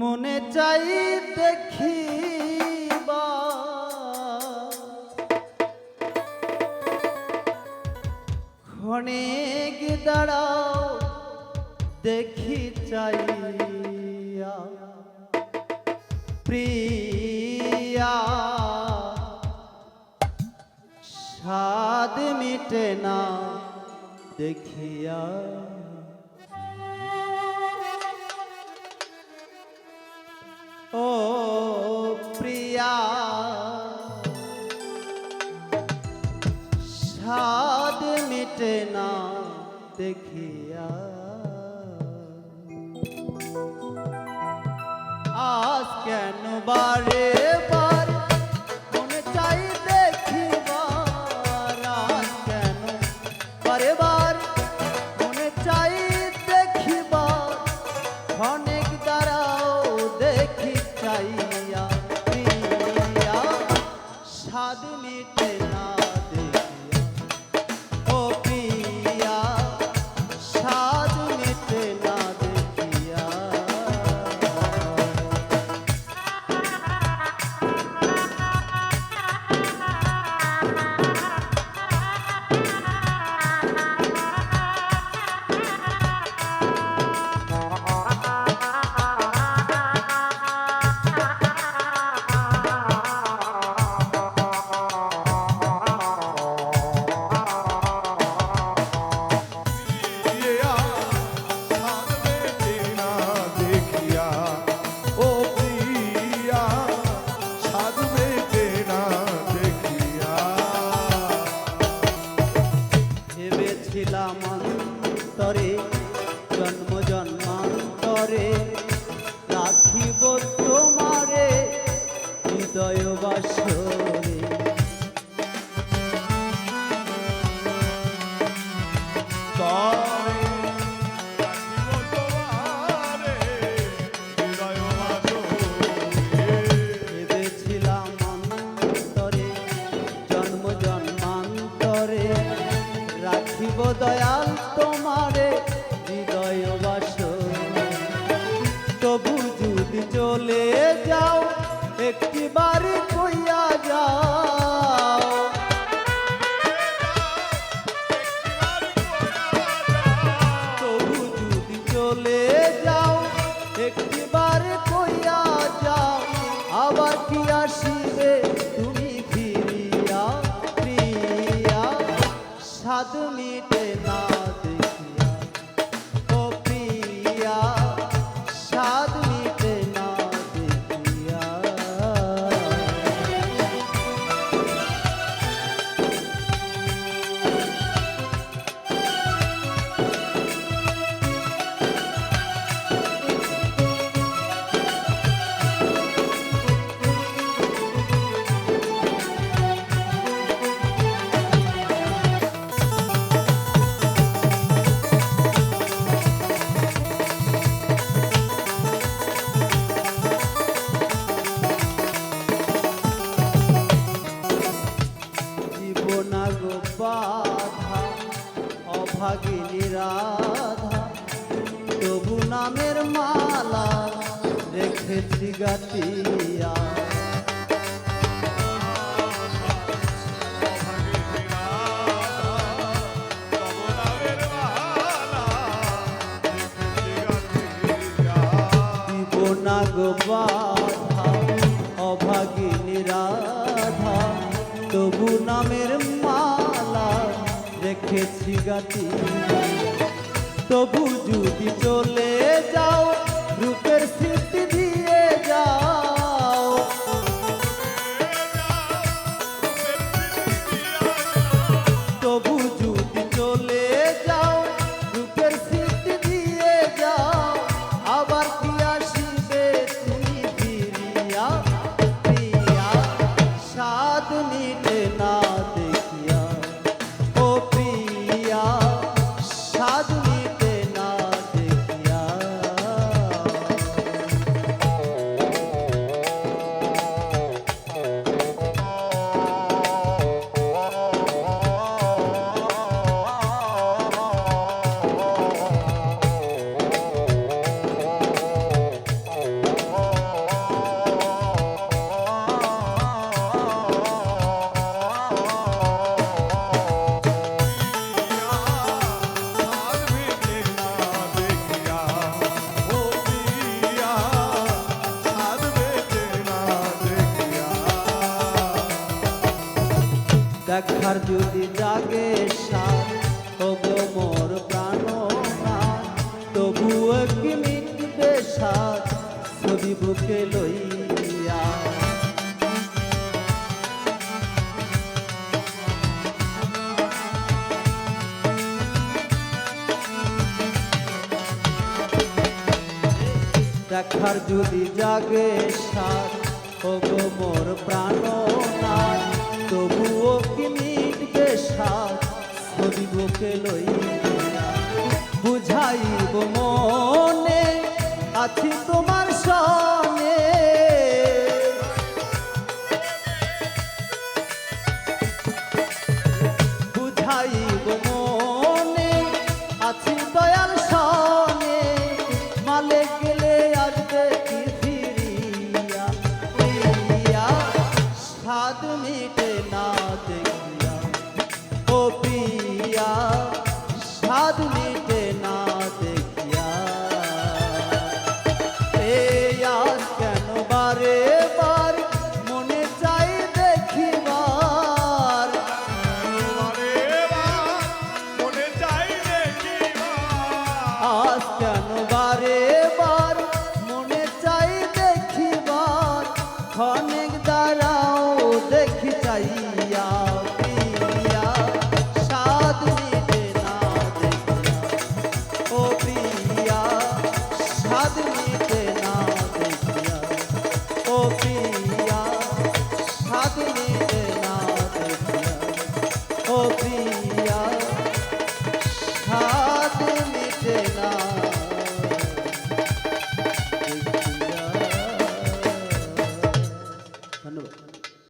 মনে চাই দেখি ক্ষণিক দাঁড়াও দেখি চাইয়া। প্রিয়া স্বাদ মিটে না দেখিয়া। দেখিয়া আজ কেন বারে বার? মনে চাই দেখিবার। আজ কেন বারে বার? হৃদয় বাসরে। রাখিব দয়াল তোমারে হৃদয় বাসরে। তবু যদি চলে একটি অভাগিনী রাধা তবু নামের মালা রেখেছি গাতিয়া। অভাগিনী রাধা তবু নামের রেখেছি গাতি। তবু যদি চলে যাও রূপের স্মৃতি দেখার যদি জাগে সার ওগো মোর প্রাণ সার ছবি বুকে লইয়া। দেখার যদি জাগে সার ওগো মোর প্রাণ নাই তবুও কি মিটবে সার ছবি বুকে বুঝাইব মনে আছি তোমার